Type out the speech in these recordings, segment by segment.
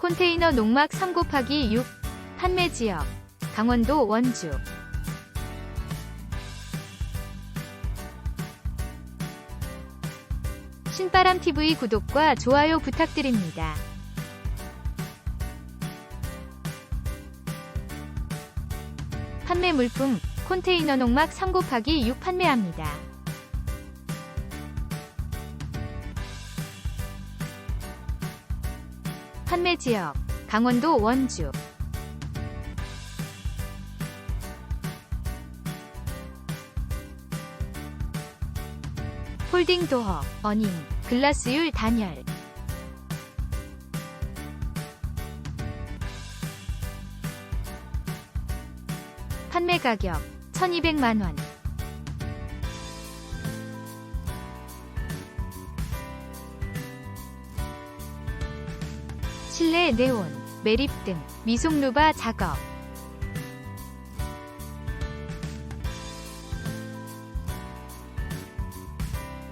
컨테이너 농막 3 곱하기 6 판매 지역 강원도 원주 신바람TV 구독과 좋아요 부탁드립니다. 판매 물품 컨테이너 농막 3 곱하기 6 판매합니다. 판매 지역 강원도 원주. 폴딩 도어, 어닝, 글라스율 단열. 판매 가격 1200만원 실내 네온, 매립 등 미속루바 작업.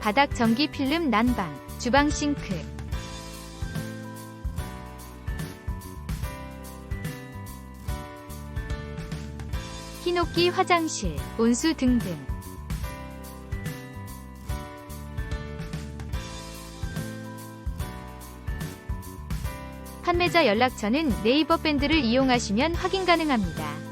바닥 전기 필름 난방, 주방 싱크. 히노키 화장실, 온수 등등 판매자 연락처는 네이버 밴드를 이용하시면 확인 가능합니다.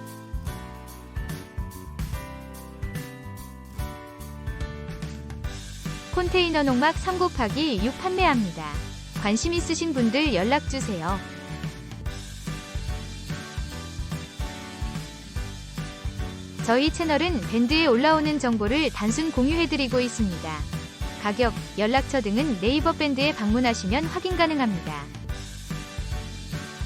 컨테이너 농막 3 곱하기 6 판매합니다. 관심 있으신 분들 연락주세요. 저희 채널은 밴드에 올라오는 정보를 단순 공유해드리고 있습니다. 가격, 연락처 등은 네이버 밴드에 방문하시면 확인 가능합니다.